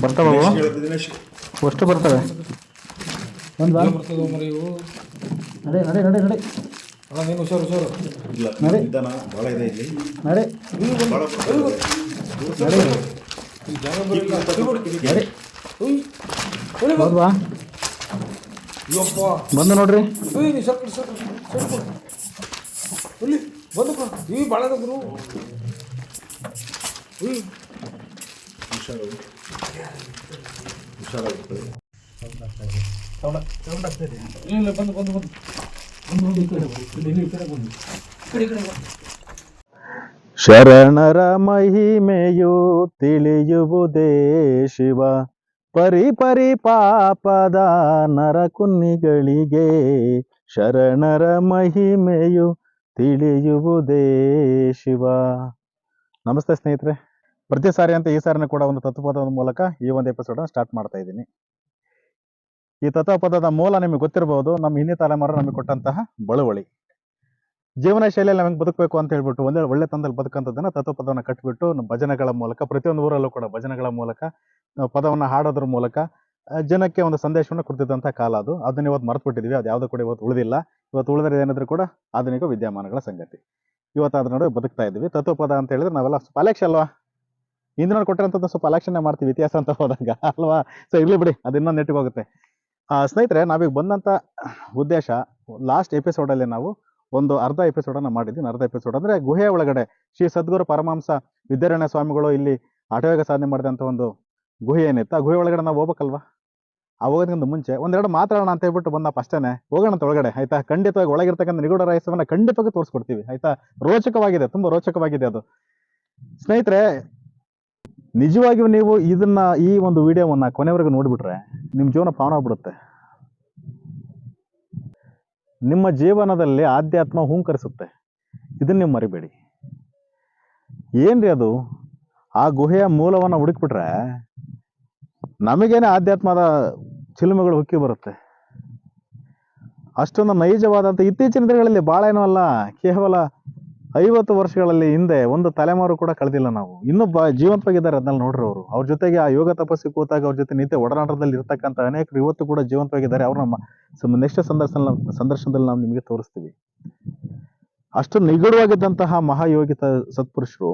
ಬರ್ತಾವ ಅಷ್ಟು ಬರ್ತವೆ. ಒಂದು ಬಾ. ಬರ್ತದೆ ಮರಿ ಇವು ನಡೆ ನಡೆ ನಡೆ ನಡೆ. ಅಣ್ಣ ನೀನು ಹುಷಾರು ಹುಷಾರು. ಇಲ್ಲ ನಡೆ. ಇದ್ದಾನ ಭಾಳ ಇದೆ ಇಲ್ಲಿ. ನಡೆ. ನಡೆ. ಅಯ್ಯಪ್ಪ ಬಂದು ನೋಡ್ರಿ. ಬಂದು ಭಾಳ ಗುರು ಹುಷಾರು. ಶರಣರ ಮಹಿಮೆಯು ತಿಳಿಯುವುದೇ ಶಿವ. ಪರಿ ಪರಿ ಪಾಪದ ನರಕುನ್ನಿಗಳಿಗೆ ಶರಣರ ಮಹಿಮೆಯು ತಿಳಿಯುವುದೇ ಶಿವ. ನಮಸ್ತೆ ಸ್ನೇಹಿತರೆ. ಪ್ರತಿ ಸಾರಿ ಅಂತ ಈ ಸಾರಿನ ಕೂಡ ಒಂದು ತತ್ವಪದದ ಮೂಲಕ ಈ ಒಂದು ಎಪಿಸೋಡನ್ನು ಸ್ಟಾರ್ಟ್ ಮಾಡ್ತಾ ಇದ್ದೀನಿ. ಈ ತತ್ವಪದದ ಮೂಲ ನಿಮಗೆ ಗೊತ್ತಿರಬಹುದು, ನಮ್ಮ ಹಿಂದಿನ ತಲೆಮಾರು ನಮಗೆ ಕೊಟ್ಟಂತಹ ಬಳುವಳಿ. ಜೀವನ ಶೈಲಿಯಲ್ಲಿ ನಮಗೆ ಬದುಕಬೇಕು ಅಂತ ಹೇಳ್ಬಿಟ್ಟು ಒಳ್ಳೆ ಒಳ್ಳೆ ತಂದಲ್ಲಿ ಬದುಕಂತದನ್ನ ತತ್ವಪದವನ್ನು ಕಟ್ಟಿಬಿಟ್ಟು ನಮ್ಮ ಭಜನೆಗಳ ಮೂಲಕ, ಪ್ರತಿಯೊಂದು ಊರಲ್ಲೂ ಕೂಡ ಭಜನೆಗಳ ಮೂಲಕ ಪದವನ್ನು ಹಾಡೋದ್ರ ಮೂಲಕ ಜನಕ್ಕೆ ಒಂದು ಸಂದೇಶವನ್ನು ಕೊಡ್ತಿದ್ದಂಥ ಕಾಲ ಅದು. ಅದನ್ನ ಇವತ್ತು ಮರೆತು ಬಿಟ್ಟಿದ್ವಿ. ಅದು ಯಾವುದೂ ಕೂಡ ಇವತ್ತು ಉಳಿದಿಲ್ಲ. ಇವತ್ತು ಉಳಿದ್ರೆ ಏನಾದರೂ ಕೂಡ ಆಧುನಿಕ ವಿದ್ಯಮಾನಗಳ ಸಂಗತಿ. ಇವತ್ತು ಅದ್ರ ನಡುವೆ ಬದುಕ್ತಾ ಇದ್ವಿ ತತ್ವಪದ ಅಂತ ಹೇಳಿದ್ರೆ ನಾವೆಲ್ಲ ಪಾಲೇಕ್ಷ ಅಲ್ವಾ? ಹಿಂದಿನ ಕೊಟ್ಟಿರೋಂಥದ್ದು ಸ್ವಲ್ಪ ಅಲಕ್ಷಣೆ ಮಾಡ್ತೀವಿ, ಇತಿಹಾಸ ಅಂತ ಹೋದಾಗ. ಅಲ್ವಾ? ಸೊ ಇರ್ಲಿ ಬಿಡಿ, ಅದು ಇನ್ನೊಂದು ನೆಟ್ಟಿಗೆ ಹೋಗುತ್ತೆ. ಸ್ನೇಹಿತರೆ, ನಾವೀಗ ಬಂದಂಥ ಉದ್ದೇಶ ಲಾಸ್ಟ್ ಎಪಿಸೋಡಲ್ಲಿ ನಾವು ಒಂದು ಅರ್ಧ ಎಪಿಸೋಡನ್ನು ಮಾಡಿದ್ವಿ. ಅರ್ಧ ಎಪಿಸೋಡ್ ಅಂದರೆ ಗುಹೆಯ ಒಳಗಡೆ ಶ್ರೀ ಸದ್ಗುರು ಪರಮಾಂಸ ವಿದ್ಯಾರಣ್ಯ ಸ್ವಾಮಿಗಳು ಇಲ್ಲಿ ಆಟೋಯೋಗ ಸಾಧನೆ ಮಾಡಿದಂಥ ಒಂದು ಗುಹೆ ಏನಿತ್ತು. ಆ ಗುಹೆ ಒಳಗಡೆ ನಾವು ಹೋಗ್ಬೇಕಲ್ವಾ? ಆ ಹೋಗೋದಕ್ಕಿಂತ ಮುಂಚೆ ಒಂದೆರಡು ಮಾತಾಡೋಣ ಅಂತ ಹೇಳ್ಬಿಟ್ಟು ಬಂದಪ್ಪ ಅಷ್ಟೇನೆ. ಹೋಗೋಣ ಅಂತ ಒಳಗಡೆ, ಆಯ್ತಾ? ಖಂಡಿತವಾಗಿ ಒಳಗಿರ್ತಕ್ಕಂಥ ನಿಗೂಢ ರಹಸ್ಯವನ್ನು ಖಂಡಿತವಾಗಿ ತೋರಿಸ್ಕೊಡ್ತೀವಿ, ಆಯ್ತಾ? ರೋಚಕವಾಗಿದೆ, ತುಂಬ ರೋಚಕವಾಗಿದೆ ಅದು. ಸ್ನೇಹಿತರೆ ನಿಜವಾಗಿಯೂ ನೀವು ಇದನ್ನ ಈ ಒಂದು ವಿಡಿಯೋವನ್ನ ಕೊನೆವರೆಗೂ ನೋಡಿಬಿಟ್ರೆ ನಿಮ್ಮ ಜೀವನ ಪಾವನ ಆಗ್ಬಿಡುತ್ತೆ. ನಿಮ್ಮ ಜೀವನದಲ್ಲಿ ಆಧ್ಯಾತ್ಮ ಹೂಂಕರಿಸುತ್ತೆ. ಇದನ್ನ ನೀವು ಮರಿಬೇಡಿ. ಏನ್ರಿ ಅದು? ಆ ಗುಹೆಯ ಮೂಲವನ್ನು ಹುಡುಕ್ಬಿಟ್ರೆ ನಮಗೇನೆ ಆಧ್ಯಾತ್ಮದ ಚಿಲುಮೆಗಳು ಹುಕ್ಕಿ ಬರುತ್ತೆ. ಅಷ್ಟೊಂದು ನೈಜವಾದಂಥ ಇತ್ತೀಚಿನ ದಿನಗಳಲ್ಲಿ ಭಾಳ ಏನೂ ಅಲ್ಲ, ಕೇವಲ ಐವತ್ತು ವರ್ಷಗಳಲ್ಲಿ ಹಿಂದೆ ಒಂದು ತಲೆಮಾರು ಕೂಡ ಕಳೆದಿಲ್ಲ ನಾವು. ಇನ್ನೂ ಬ ಜೀವಂತವಾಗಿದ್ದಾರೆ ಅದನ್ನ ನೋಡ್ರಿ ಅವರು. ಅವ್ರ ಜೊತೆಗೆ ಆ ಯೋಗ ತಪಸ್ಸಿ ಕೂತಾಗ ಅವ್ರ ಜೊತೆ ನಿತ್ಯ ಒಡನಾಟದಲ್ಲಿ ಇರ್ತಕ್ಕಂಥ ಅನೇಕರು ಇವತ್ತು ಕೂಡ ಜೀವಂತವಾಗಿದ್ದಾರೆ. ಅವ್ರ ನಮ್ಮ ನೆಕ್ಸ್ಟ್ ಸಂದರ್ಶನ ಸಂದರ್ಶನದಲ್ಲಿ ನಾವು ನಿಮಗೆ ತೋರಿಸ್ತೀವಿ. ಅಷ್ಟು ನಿಗೂಢವಾಗಿದ್ದಂತಹ ಮಹಾಯೋಗಿತ ಸತ್ಪುರುಷರು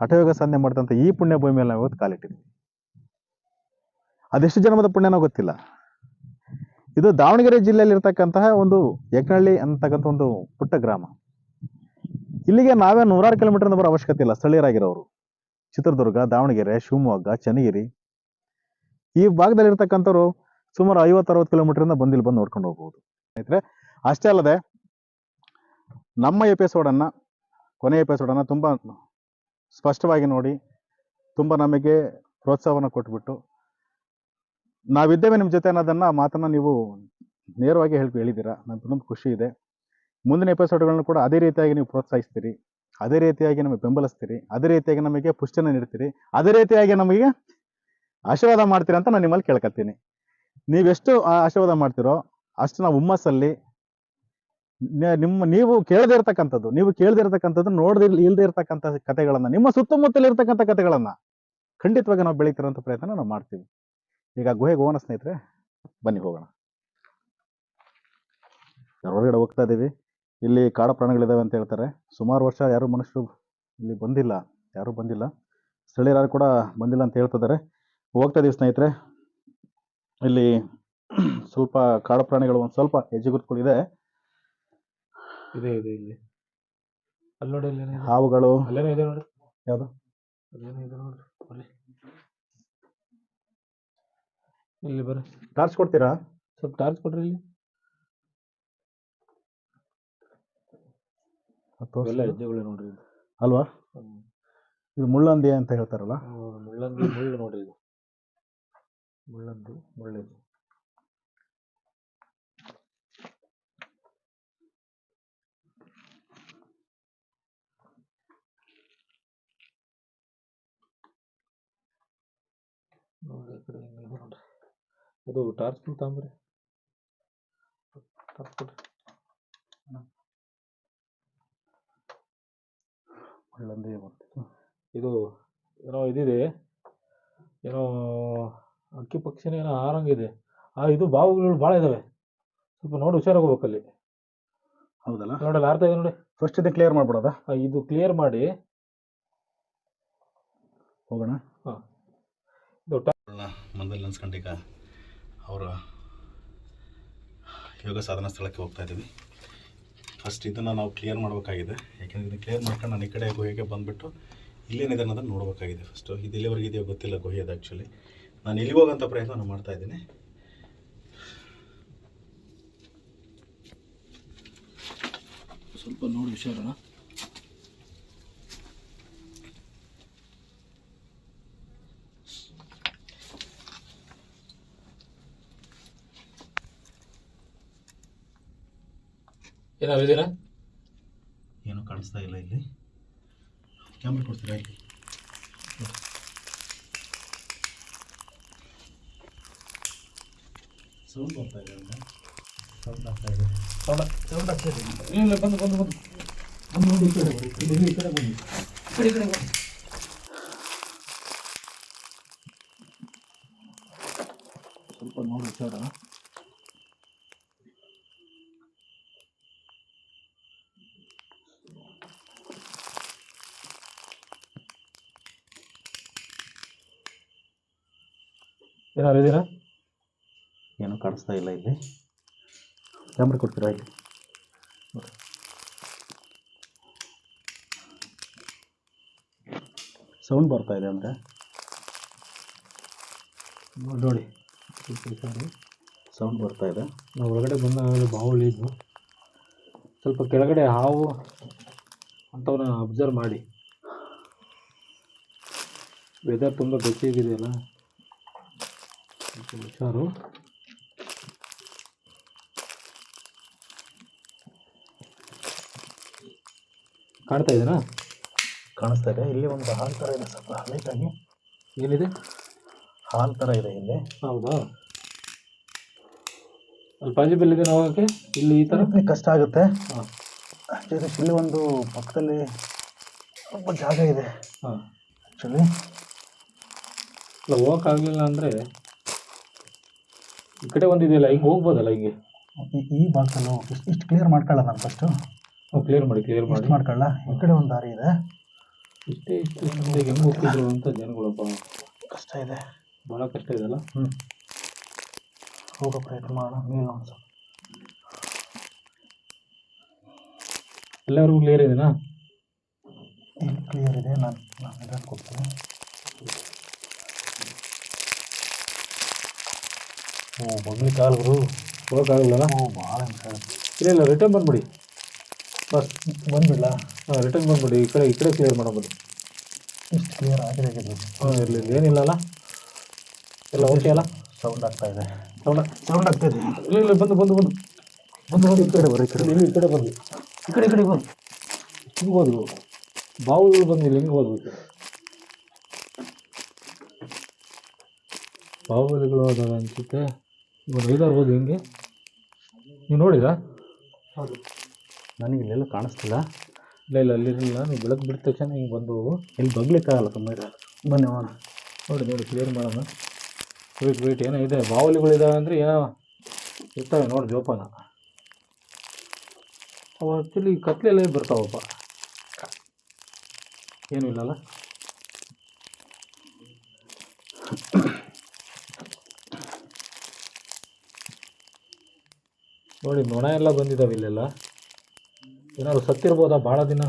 ಹಠಯೋಗ ಸಾಧನೆ ಮಾಡಿದಂಥ ಈ ಪುಣ್ಯ ಭೂಮಿಯಲ್ಲಿ ನಾವು ಇವತ್ತು ಕಾಲಿಟ್ಟಿದ್ವಿ ಅದೆಷ್ಟು ಜನ್ಮದ ಪುಣ್ಯನೋ ಗೊತ್ತಿಲ್ಲ. ಇದು ದಾವಣಗೆರೆ ಜಿಲ್ಲೆಯಲ್ಲಿ ಇರ್ತಕ್ಕಂತಹ ಒಂದು ಯಜ್ಞಹಳ್ಳಿ ಅಂತಕ್ಕಂಥ ಒಂದು ಪುಟ್ಟ ಗ್ರಾಮ. ಇಲ್ಲಿಗೆ ನಾವೇ ನೂರಾರು ಕಿಲೋಮೀಟರ್ ಬರೋ ಅವಶ್ಯಕತೆ ಇಲ್ಲ. ಸ್ಥಳೀಯರಾಗಿರೋರು. ಚಿತ್ರದುರ್ಗ, ದಾವಣಗೆರೆ, ಶಿವಮೊಗ್ಗ, ಚನ್ನಗಿರಿ. ಈ ಭಾಗದಲ್ಲಿ ಇರ್ತಕ್ಕಂಥವ್ರು ಸುಮಾರು ಐವತ್ತು, ಅರವತ್ತು ಕಿಲೋಮೀಟರಿಂದ ಬಂದಿಲ್ಲಿ ಬಂದು ನೋಡ್ಕೊಂಡು ಹೋಗ್ಬೋದು. ಸ್ನೇಹಿತರೆ, ಅಷ್ಟೇ ಅಲ್ಲದೆ ನಮ್ಮ ಎಪಿಸೋಡನ್ನು ಕೊನೆಯ ಎಪಿಸೋಡನ್ನು ತುಂಬ ಸ್ಪಷ್ಟವಾಗಿ ನೋಡಿ, ತುಂಬ ನಮಗೆ ಪ್ರೋತ್ಸಾಹವನ್ನು ಕೊಟ್ಬಿಟ್ಟು, ನಾವಿದ್ದೇವೆ ನಿಮ್ಮ ಜೊತೆ ಅನ್ನೋದನ್ನು ಮಾತನ್ನು ನೀವು ನೇರವಾಗಿ ಹೇಳಿ ಹೇಳಿದ್ದೀರಾ. ನಂಗೆ ತುಂಬ ಖುಷಿ ಇದೆ. ಮುಂದಿನ ಎಪಿಸೋಡ್ಗಳನ್ನು ಕೂಡ ಅದೇ ರೀತಿಯಾಗಿ ನೀವು ಪ್ರೋತ್ಸಾಹಿಸ್ತೀರಿ. ಅದೇ ರೀತಿಯಾಗಿ ನಮಗೆ ಬೆಂಬಲಿಸ್ತೀರಿ. ಅದೇ ರೀತಿಯಾಗಿ ನಮಗೆ ಪುಷ್ಟಿನ ನೀಡ್ತೀರಿ. ಅದೇ ರೀತಿಯಾಗಿ ನಮಗೆ ಆಶೀರ್ವಾದ ಮಾಡ್ತೀರಿ ಅಂತ ನಾನು ನಿಮ್ಮಲ್ಲಿ ಕೇಳ್ಕೊತೀನಿ ನೀವೆಷ್ಟು ಆಶೀರ್ವಾದ ಮಾಡ್ತೀರೋ ಅಷ್ಟು ನಾವು ಹುಮ್ಮಸ್ಸಲ್ಲಿ ನಿಮ್ಮ, ನೀವು ಕೇಳದೇ ಇರ್ತಕ್ಕಂಥದ್ದು ನೀವು ಕೇಳದೇ ಇರ್ತಕ್ಕಂಥದ್ದು ನೋಡದೇ ಇಲ್ಲದೆ ಇರ್ತಕ್ಕಂಥ ಕಥೆಗಳನ್ನು, ನಿಮ್ಮ ಸುತ್ತಮುತ್ತಲೇ ಇರ್ತಕ್ಕಂಥ ಕಥೆಗಳನ್ನು ಖಂಡಿತವಾಗಿ ನಾವು ಬೆಳೀತಿರೋಂಥ ಪ್ರಯತ್ನ ನಾವು ಮಾಡ್ತೀವಿ. ಈಗ ಗುಹೆಗೆ ಹೋಗೋಣ ಸ್ನೇಹಿತರೆ. ಬನ್ನಿ ಹೋಗೋಣ. ಹೊರಗಡೆ ಹೋಗ್ತಾ ಇದ್ದೀವಿ. ಇಲ್ಲಿ ಕಾಡು ಪ್ರಾಣಿಗಳಿದಾವೆ ಅಂತ ಹೇಳ್ತಾರೆ. ಸುಮಾರು ವರ್ಷ ಯಾರು ಮನುಷ್ಯರು ಇಲ್ಲಿ ಬಂದಿಲ್ಲ ಯಾರೂ ಬಂದಿಲ್ಲ. ಸ್ಥಳೀಯರು ಕೂಡ ಬಂದಿಲ್ಲ ಅಂತ ಹೇಳ್ತಿದ್ದಾರೆ. ಹೋಗ್ತಾ ಇದೀವಿ ಸ್ನೇಹಿತರೆ. ಇಲ್ಲಿ ಸ್ವಲ್ಪ ಕಾಡು ಪ್ರಾಣಿಗಳು ಒಂದು ಸ್ವಲ್ಪ ಹೆಜ್ಜೆಗುರುತುಗಳಿದೆ. ಇದೆ ಇದೆ ಇಲ್ಲಿ ಅಲ್ಲಿ ನೋಡಿ ಹಾವುಗಳು. ಅಲ್ಲೇನೋ ಇದೆ ನೋಡಿ ಯಾವುದು? ಅಲ್ಲೇನೋ ಇದೆ ಇಲ್ಲಿ ಬರ್ರಿ. ಟಾರ್ಚ್ ಕೊಡ್ತೀರಾ? ಸ್ವಲ್ಪ ಟಾರ್ಚ್ ಕೊಡ್ರಿ ಇಲ್ಲಿ. ಎಲ್ಲ ಹೆಜ್ಜೆಗಳು ನೋಡ್ರಿ ಇದು. ಅಲ್ವಾ? ಹ್ಮ್. ಇದು ಮುಳ್ಳಂದಿ ಅಂತ ಹೇಳ್ತಾರಲ್ಲ? ಮುಳ್ಳಂದಿ ಮುಳ್ಳು ನೋಡ್ರಿ ಇದು. ಮುಳ್ಳಂದಿ ಮುಳ್ಳಿದು ನೋಡ್ರಿ ಆ ಕಡೆ ನೋಡ್ರಿ. ಟಾರ್ಚ್ ಫುಲ್ ತಗೊಂಬ್ರಿ ಟಾರ್ಚ್ ಕೊಡ್ರಿ ಮುಳ್ಳಂದಿ ಇದು ಏನೋ ಇದಿದೆ. ಏನೋ ಹಕ್ಕಿ ಪಕ್ಷಿನ ಏನೋ ಆರಂಗಿದೆ ಆ ಇದು ಬಾವುಗಳು ಭಾಳ ಇದ್ದಾವೆ ಸ್ವಲ್ಪ ನೋಡಿ ಹುಷಾರಾಗೋಗ್ಬೇಕಲ್ಲಿ ಹೌದಲ್ಲ? ನೋಡಲ್ಲ ಅರ್ಥ ಇದೆ ನೋಡಿ. ಫಸ್ಟ್ ಇದು ಕ್ಲಿಯರ್ ಮಾಡ್ಬಿಡೋದಾ? ಇದು ಕ್ಲಿಯರ್ ಮಾಡಿ. ಹೋಗೋಣ. ಇದು ದೊಡ್ಡ ಮನದಲ್ಲಿ ನೆನೆಸ್ಕೊಂಡು ಈಗ ಅವರ ಯೋಗ ಸಾಧನಾ ಸ್ಥಳಕ್ಕೆ ಹೋಗ್ತಾ ಇದ್ದೀವಿ. ಫಸ್ಟ್ ಇದನ್ನು ನಾವು ಕ್ಲಿಯರ್ ಮಾಡಬೇಕಾಗಿದೆ. ಯಾಕೆಂದರೆ ಇದನ್ನು ಕ್ಲಿಯರ್ ಮಾಡ್ಕೊಂಡು ನಾನು ಈ ಕಡೆ ಗುಹೆಗೆ ಬಂದುಬಿಟ್ಟು ಇಲ್ಲೇನಿದೆ ಅನ್ನೋದನ್ನು ನೋಡಬೇಕಾಗಿದೆ ಫಸ್ಟು ಇದು ಇಲ್ಲಿವರೆಗೆ ಇದೆಯೋ ಗೊತ್ತಿಲ್ಲ ಗುಹೆಯದು ಆ್ಯಕ್ಚುಲಿ ನಾನು ಇಲ್ಲಿಗೆ ಹೋಗೋಂಥ ಪ್ರಯತ್ನ ನಾನು ಮಾಡ್ತಾ ಇದ್ದೀನಿ. ಸ್ವಲ್ಪ ನೋಡಿ ಹುಷಾರಣ. ಏನಾದ್ರು ಇದೀರಾ ಏನೂ ಕಾಣಿಸ್ತಾ ಇಲ್ಲ ಇಲ್ಲಿ. ಕ್ಯಾಮ್ರಾ ಕೊಡ್ತೀರಾ? ಇಲ್ಲಿ ಸೌಂಡ್ ಬರ್ತಾ ಇದೆ ಅಂತ ಸೌಂಡ್ ಆಗ್ತಾ ಇದೆ. ಸೌಂಡ್ ಸೌಂಡ್ ಆಗ್ತದೆ ಇಲ್ಲ ಬಂದು ಬಂದು ಬಂದು. ಬಂದು ನೋಡಿ ಈ ಕಡೆ ಬನ್ನಿ. ಇಲ್ಲಿ ಈ ಕಡೆ ಬನ್ನಿ. ಈ ಕಡೆ ಈ ಕಡೆ ಬನ್ನಿ. ಸ್ವಲ್ಪ ನೋಡಿ ಹುಷಾರ. ಏನಾರು ಇದೀರಾ ಏನೂ ಕಾಣಿಸ್ತಾ ಇಲ್ಲ ಇಲ್ಲಿ. ಕ್ಯಾಮ್ರಾ ಕೊಡ್ತೀರಾ ಇಲ್ಲಿ? ಸೌಂಡ್ ಬರ್ತಾ ಇದೆ ಅಂದರೆ? ನೋಡಿ. ಸೌಂಡ್ ಬರ್ತಾ ಇದೆ. ನಾವು ಒಳಗಡೆ ಬಂದಾಗ ಬಾವುಳಿ ಇದ್ವು ಸ್ವಲ್ಪ ಕೆಳಗಡೆ ಹಾವು ಅಂಥವನ್ನ ಅಬ್ಸರ್ವ್ ಮಾಡಿ. ವೆದರ್ ತುಂಬ ಬೆಚ್ಚಗಿದೆಯಲ್ಲ ಕಾಣ್ತಾ ಇದೆನಾ? ಕಾಣಿಸ್ತಾ ಇದೆ. ಇಲ್ಲಿ ಒಂದು ಹಾಲ್ ಥರ ಇದೆ ಸ್ವಲ್ಪ ಲೈಟಾಗಿ ಏನಿದೆ ಹಾಲ್ ಥರ ಇದೆ ಇಲ್ಲಿ. ಹೌದಾ? ಅಲ್ಲಿ ಪಾಜಿಬಲ್ ಇದೆ ಹೋಗೋಕ್ಕೆ? ಇಲ್ಲಿ ಈ ಥರ ಕಷ್ಟ ಆಗುತ್ತೆ. ಹಾಂ. ಇಲ್ಲಿ ಒಂದು ಪಕ್ಕದಲ್ಲಿ ಸ್ವಲ್ಪ ಜಾಗ ಇದೆ. ಹಾಂ. ಆ್ಯಕ್ಚುಲಿ ಇಲ್ಲ ಹೋಗೋಕ್ಕಾಗಲಿಲ್ಲ ಅಂದರೆ ಈ ಕಡೆ ಒಂದಿದೆಯಲ್ಲ ಹಿಂಗೆ ಹೋಗ್ಬೋದಲ್ಲ ಹಿಂಗೆ ಈ ಭಾಗದಲ್ಲಿ ಇಷ್ಟು ಇಷ್ಟು ಕ್ಲಿಯರ್ ಮಾಡ್ಕೊಳ್ಳ ನಾನು ಫಸ್ಟು ಕ್ಲಿಯರ್ ಮಾಡಿ ಕ್ಲಿಯರ್ ಮಾಡಿ. ಮಾಡ್ಕೊಳ್ಳ? ಈ ಕಡೆ ಒಂದು ದಾರಿ ಇದೆ. ಇಷ್ಟೇ ಇಷ್ಟು ಹೆಂಗೆ ಹೋಗ್ತಿದ್ರು ಅಂತ ಜನಗಳಪ್ಪ. ಕಷ್ಟ ಇದೆ. ಭಾಳ ಕಷ್ಟ ಇದೆಲ್ಲ ಹ್ಞೂ ಹೋಗೋ ಪ್ರಯತ್ನ ಮಾಡೋಣ ಮೇಲೆ ಒಂದು ಎಲ್ಲರಿಗೂ ಕ್ಲಿಯರ್ ಇದೆಯಾ ಇಲ್ಲಿ ಕ್ಲಿಯರ್ ಇದೆ ನಾನು ನಾನು ಇದನ್ನು ಕೊಡ್ತೀನಿ. ಓ ಬಗ್ಲಿ ಕಾಲುಗಳು ಹೋಗೋಕ್ಕಾಗಲ್ಲ ಭಾಳ ಇಲ್ಲ ಇಲ್ಲ ರಿಟರ್ನ್ ಬಂದ್ಬಿಡಿ. ಫಸ್ಟ್ ಬಂದ್ಬಿಡ್ಲಾ? ಹಾಂ ರಿಟರ್ನ್ ಬಂದ್ಬಿಡಿ. ಈ ಕಡೆ ಈ ಕಡೆ ಕ್ಲಿಯರ್ ಮಾಡೋದು ಇಷ್ಟು ಕ್ಲಿಯರ್ ಆಗಿದೆ ಹಾಂ ಇರಲಿ ಏನಿಲ್ಲ ಅಲ್ಲ? ಎಲ್ಲ ಓಕೆ ಅಲ್ಲ? ಸೌಂಡ್ ಆಗ್ತಾ ಇದೆ. ಸೌಂಡ್ ಸೌಂಡ್ ಆಗ್ತಾ ಇದೆ. ಇಲ್ಲ ಇಲ್ಲ ಬಂದು ಬಂದು ಬಂದು. ಬಂದು ಬಂದು ಈ ಕಡೆ ಬರೋ ಈ ಕಡೆ ಇಲ್ಲಿ ಈ ಕಡೆ ಬಂದು ಈ ಕಡೆ ಈ ಕಡೆ ಬಂದು ಹಿಂಗೆ ಹೋದ್ರು. ಬಾವುಗಳು ಬಂದಿಲ್ಲ ಹಿಂಗೆ ಹೋದ್ಬೇಕು ಬಾಹುಬಲಿಗಳು ಅದಾವೆ ಅನ್ಸುತ್ತೆ. ಒಂದು ಐದಾರು ಹೋದು ಹಿಂಗೆ? ನೀವು ಹೌದು. ನನಗೆ ಇಲ್ಲೆಲ್ಲ ಕಾಣಿಸ್ತಿಲ್ಲ. ಇಲ್ಲ ಇಲ್ಲ ಅಲ್ಲಿರಲಿಲ್ಲ ನೀವು ಬೆಳಕು ಬಿಟ್ಟ ತಕ್ಷಣ ಹಿಂಗೆ ಬಂದು ಇಲ್ಲಿ ಬಗ್ಲಿಕ್ಕಾಗಲ್ಲ ತುಂಬ ಇದೆ ಬನ್ನಿ ನೋಡಿ ನೋಡಿ ಕ್ಲಿಯರ್ ಮಾಡೋಣ. ವೇಟ್ ವೇಟ್ ಏನೋ ಇದೆ. ಬಾವಲಿಗಳಿದ್ದಾವೆ ಅಂದರೆ ಏನೋ ಇರ್ತವೆ ನೋಡಿ ಜೋಪಾನ. ಅವು ಆ್ಯಕ್ಚುಲಿ ಕತ್ಲೆಲ್ಲ ಬರ್ತಾವಪ್ಪ. ಏನೂ ಇಲ್ಲಲ್ಲ? ನೋಡಿ ನೊಣ ಎಲ್ಲ ಬಂದಿದ್ದಾವೆ ಇಲ್ಲೆಲ್ಲ. ಏನಾದ್ರು ಸತ್ತಿರ್ಬೋದಾ ಭಾಳ ದಿನ?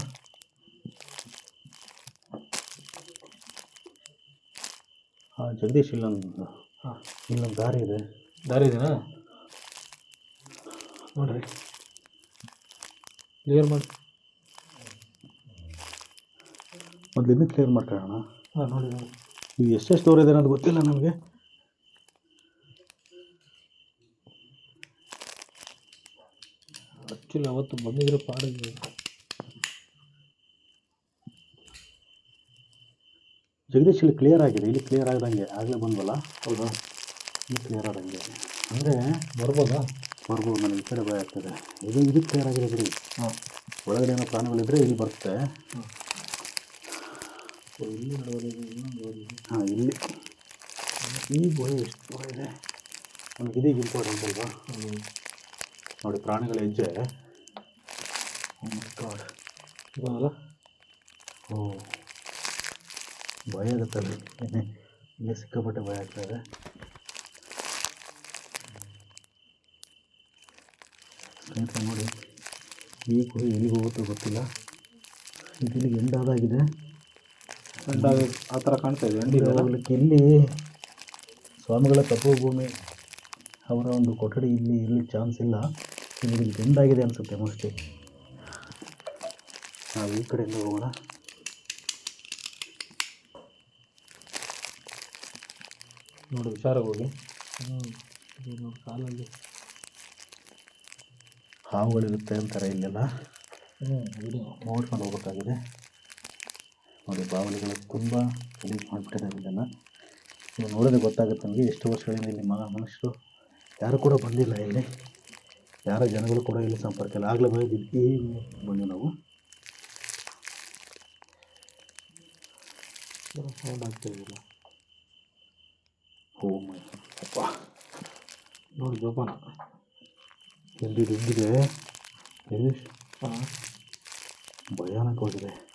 ಹಾಂ ಜಗದೀಶ್ ಇಲ್ಲೊಂದು ಹಾಂ. ಇಲ್ಲೊಂದು ದಾರಿ ಇದೆ. ದಾರಿ ಇದೆಯಾ ನೋಡ್ರಿ. ಕ್ಲಿಯರ್ ಮಾಡಿ ಮೊದಲಿಂದ ಕ್ಲಿಯರ್ ಮಾಡ್ಕೊಳ್ಳೋಣ. ಹಾಂ ನೋಡಿ ನೋಡಿ. ಈಗ ಎಷ್ಟೆಷ್ಟು ದೂರ ಇದೆ ಅನ್ನೋದು ಗೊತ್ತಿಲ್ಲ ನಮಗೆ. ಆ್ಯಕ್ಚುಲಿ ಅವತ್ತು ಬಂದಿದ್ರೆ ಪಾಡಿದೆ ಜಗದೀಶ್ ಇಲ್ಲಿ ಕ್ಲಿಯರ್ ಆಗಿದೆ ಇಲ್ಲಿ ಕ್ಲಿಯರ್ ಆಗದಂಗೆ ಆಗಲೇ ಬಂದ್ವಲ್ಲ? ಹೌದಾ? ಇಲ್ಲಿ ಕ್ಲಿಯರ್ ಆದಂಗೆ. ಅಂದರೆ ಬರ್ಬೋದಾ? ಬರ್ಬೋದು ನನಗೆ ಈ ಕಡೆ ಭಯ ಆಗ್ತದೆ. ಇದು ಇದು ಕ್ಲಿಯರ್ ಆಗಿದೆ ಬಿಡಿ. ಹಾಂ. ಒಳಗಡೆ ಏನೋ ಪ್ರಾಣಿಗಳಿದ್ರೆ ಇಲ್ಲಿ ಬರುತ್ತೆ. ಇಲ್ಲಿ ಹಾಂ ಇಲ್ಲಿ. ಈ ಗುಹೆ ಎಷ್ಟು ಭಯ ಇದೆ? ನನಗೆ ಇದೀಗ ಇಂಪಾರ್ಟೆಂಟ್ ಅಲ್ವಾ? ನೋಡಿ ಪ್ರಾಣಿಗಳ ಹೆಜ್ಜೆ Oh my God. ಇದಲ್ಲ ಓ ಭಯ ಆಗುತ್ತಲ್ಲ ಇಲ್ಲಿ ಸಿಕ್ಕಾಪಟ್ಟೆ ಭಯ ಆಗ್ತಾ ಇದೆ ಸ್ನೇಹಿತರೆ ನೋಡಿ ಈ ಗುಹೆ ಎಲ್ಲಿಗೆ ಹೋಗುತ್ತೋ ಗೊತ್ತಿಲ್ಲ ಇದಿಲ್ಲಿಗೆ ಎಂಡಾದಾಗಿದೆ ಎಂಡಾಗಿ ಆ ಥರ ಕಾಣ್ತಾ ಇದೆ ಎಂಡಿ ಇದೆಲ್ಲ ಹೋಗ್ಲಿಕ್ಕೆ ಇಲ್ಲಿ ಸ್ವಾಮಿಗಳ ತಪೋಭೂಮಿ ಅವರ ಒಂದು ಕೊಠಡಿ ಇಲ್ಲಿ ಇಲ್ಲಿ ಚಾನ್ಸ್ ಇಲ್ಲ. ಇಲ್ಲಿ ಬೆಂದಾಗಿದೆ ಅನಿಸುತ್ತೆ ಮೋಸ್ಟ್ಲಿ. ನಾವು ಈ ಕಡೆಯಿಂದ ಹೋಗೋಣ. ನೋಡಿ ಹುಷಾರಾಗಿ ಹೋಗಿ. ನೋಡಿ ಕಾಲಲ್ಲಿ. ಹಾವುಗಳಿರುತ್ತೆ ಅಂತಾರೆ ಇಲ್ಲೆಲ್ಲ. ಹ್ಞೂ ಇದು ನೋಡ್ಕೊಂಡು ಹೋಗಬೇಕಾಗಿದೆ. ನೋಡಿ ಬಾವಲಿಗಳು ತುಂಬ ಗಲೀಜು ಮಾಡಿಬಿಟ್ಟಿದ್ದಾರೆ ಇಲ್ಲೆಲ್ಲ. ನೀವು ನೋಡಿದ್ರೆ ಗೊತ್ತಾಗುತ್ತೆ ನಮಗೆ ಎಷ್ಟು ವರ್ಷಗಳಿಂದ ಇಲ್ಲಿ ಮಗ ಮನುಷ್ಯರು ಯಾರು ಕೂಡ ಬಂದಿಲ್ಲ ಇಲ್ಲಿ. ಯಾರ ಜನಗಳು ಕೂಡ ಇಲ್ಲಿ ಸಂಪರ್ಕ ಇಲ್ಲ. ಆಗಲೇ ಬಂದಿದ್ದು ಈ ನಾವು. ಸೌಂಡ್ ಆಗ್ತಾ ಇದೆಯಲ್ಲ ಓ ಮೈ ಅಪ್ಪ. ನೋಡಿ ಜೋಪಾನ. ಎಂದಿದೆ ಹಾಂ. ಭಯಾನಕವಾಗಿದೆ.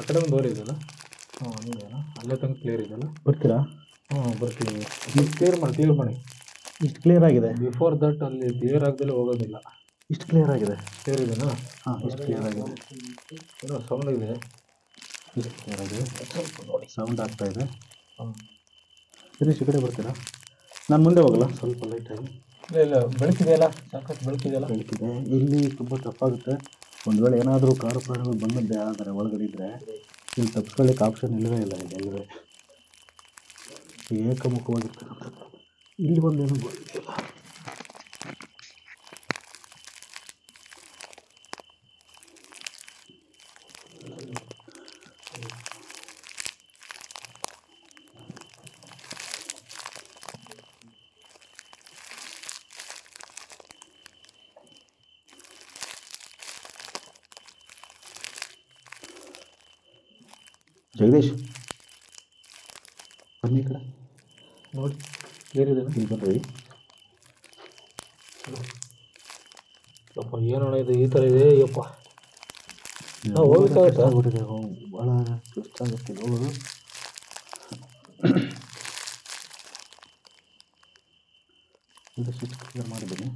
ಆ ಕಡೆ ಒಂದು ಡೋರ್ ಇದೆಯಲ್ಲ? ಹಾಂ ಹಂಗೇನಾ ಅಲ್ಲೇ ತನಕ ಕ್ಲಿಯರ್ ಇದೆಯಲ್ಲ? ಬರ್ತೀರಾ? ಹಾಂ ಬರ್ತೀವಿ ಕ್ಲಿಯರ್ ಮಾಡಿ ಕ್ಲಿಯರ್ ಮಾಡಿ. ಇಷ್ಟು ಕ್ಲಿಯರ್ ಆಗಿದೆ. ಬಿಫೋರ್ ದಟ್ ಅಲ್ಲಿ ಕ್ಲಿಯರ್ ಆಗದಲ್ಲೇ ಹೋಗೋದಿಲ್ಲ. ಇಷ್ಟು ಕ್ಲಿಯರ್ ಆಗಿದೆ. ಕ್ಲಿಯರ್ ಇದೆನಾ? ಹಾಂ ಇಷ್ಟು ಕ್ಲಿಯರ್ ಆಗಿದೆ. ಏನೋ ಸೌಂಡ್ ಇದೆ. ಇಷ್ಟು ಕ್ಲಿಯರ್ ಆಗಿದೆ. ನೋಡಿ. ಸೌಂಡ್ ಆಗ್ತಾ ಇದೆ. ಹಾಂ ಈ ಕಡೆ ಬರ್ತೀರಾ? ನಾನು ಮುಂದೆ ಹೋಗಲ್ಲ. ಸ್ವಲ್ಪ ಲೈಟಾಗಿ ಇಲ್ಲ ಇಲ್ಲ ಬೆಳಕಿದೆಯಲ್ಲ? ಸಾಕಷ್ಟು ಬೆಳಕಿದೆಯಲ್ಲ? ಬೆಳಕಿದೆ. ಇಲ್ಲಿ ತುಂಬ ತಪ್ಪಾಗುತ್ತೆ. ಒಂದು ವೇಳೆ ಏನಾದರೂ ಕಾರು ಪ್ರಾಣಿಗಳು ಬಂದದ್ದೇ ಆದರೆ ಒಳಗಡೆ ಇದ್ದರೆ ಇಲ್ಲಿ ತಪ್ಸ್ಕೊಳ್ಳಿಕ್ಕೆ ಆಪ್ಷನ್ ಇಲ್ಲವೇ ಇಲ್ಲ ಇಲ್ಲಿ ಎಲ್ಲವೇ ಏಕಮುಖವಾಗಿರ್ತಕ್ಕಂಥದ್ದು. ಇಲ್ಲಿ ಬಂದು ಜಗದೀಶ್. ಬನ್ನಿ ಕಡೆ. ನೋಡಿ ಇದೆ. ಇಲ್ಲಿ ಬರ್ರಿ ಅಪ್ಪ ಏನಣ್ಣ ಇದು? ಈ ಥರ ಇದೆ? ಯಪ್ಪ. ನಾವು ಹೋಗ್ಬೇಕಾಗತ್ತಾ? ಆಗ್ಬಿಟ್ಟಿದೆ ಭಾಳ ಸುಸ್ತಾಗುತ್ತೆ ಆಗುತ್ತೆ ಹೋಗೋದು ಇದು ಸ್ವಿಚ್ ಕ್ಲಿಯರ್ ಮಾಡಿದ್ದೀನಿ?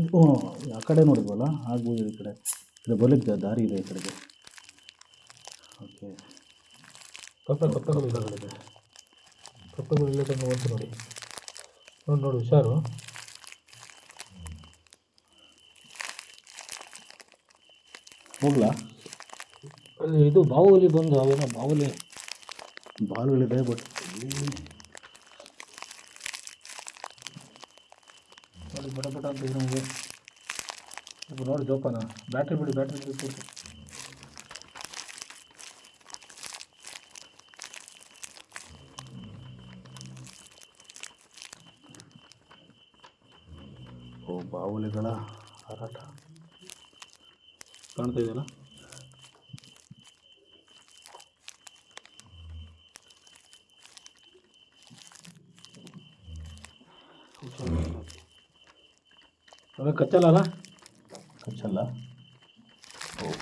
ಇದು ಆ ಕಡೆ ನೋಡಿದ್ವಲ್ಲ? ಆಗ್ಬೋದು ಈ ಕಡೆ. ಇದು ಬರ್ಲಿಕ್ಕೆ ದಾರಿ ಇದೆ ಈ ಕಡೆಗೆ. ಕಪ್ಪೆ ಕಪ್ಪೆಗಳು ಇದ್ದಾಗಳಿದೆ ಕಪ್ಪೆಗಳು ಇಲ್ಲೇ ತನಕ ಬಂತು ನೋಡಿ ನೋಡಿ ನೋಡಿ ಹುಷಾರು ಹೋಗ್ಲಾ ಅಲ್ಲಿ ಇದು ಬಾಹುಬಲಿ ಬಂದು ಅವೇನೋ ಬಾಹುಬಲಿ ಬಾಲುಗಳಿದೆ ಬಟ್ ನೋಡಿ ಬಟ ಬಟ ಅಂತ ಏನೋ ನೋಡಿ ಜೋಪಾನ ಬ್ಯಾಟ್ರಿ ಬಿಡಿ ಬ್ಯಾಟ್ರಿ ಬಿಡಿ ಕೂತು ಓ ಬಾವುಲಿಗಳ ಹಾರಾಟ ಕಾಣ್ತಾ ಇದೆಯಲ್ಲ ನಮಗೆ ಕಚ್ಚಲ್ಲ ಅಲ್ಲ ಕಚ್ಚಲ್ಲ ಓ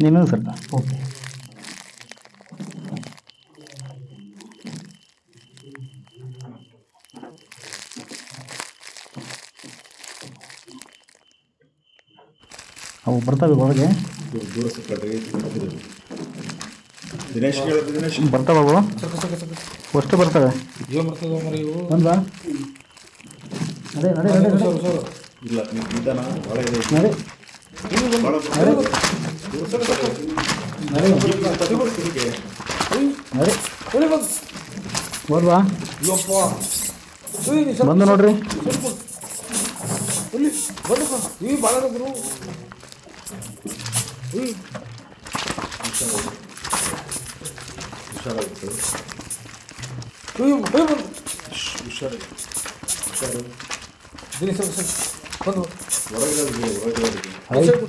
ನೀನು ಸ್ವಲ್ಪ ಓಕೆ ಅವು ಬರ್ತವೆ ಒಳಗೆ. ಬರ್ತಾವ ಅಷ್ಟು ಬರ್ತವೆ. ಬಂದ್ವಾ? ನಡೆ ನಡೆ ನಡೆ ನಡೆ. ಹುಷಾರು ಹುಷಾರು ಇಲ್ಲ ನಿ- ನಿಧಾನ ಭಾಳ ಇದೆ ನಡೆ. ಭಾಳ ನಡೆ. ದೂರ ಸಿಕ್ಕಟ್ರಿ. ನಡೆ. ತಿರುಗಿ. ನಡೆ ಹೊಳಿ ಬಂತು ಹೋದ್ವಾ? ಅಯ್ಯಪ್ಪ ಏಯ್, ನೀ ಸ್ವಲ್ಪ- ಬಂದು ನೋಡ್ರಿ ಸ್ವಲ್ಪ ಇಲ್ಲಿ ಬಂದಪ್ಪ ಈ ಭಾಳ ಗುರು ಈ ಹುಷಾರಾಗುತ್ತೆ ಈ ಏ ಬಂದು ಹುಷಾರಾಗಿ ಹುಷಾರು ದಿನ ಸ್ವಲ್ಪ ಸ್ವಲ್ಪ ಬಂದು ಹೊರಗಿರೋದು ಹೊರಗಿರೋದು ಸ್ವಲ್ಪ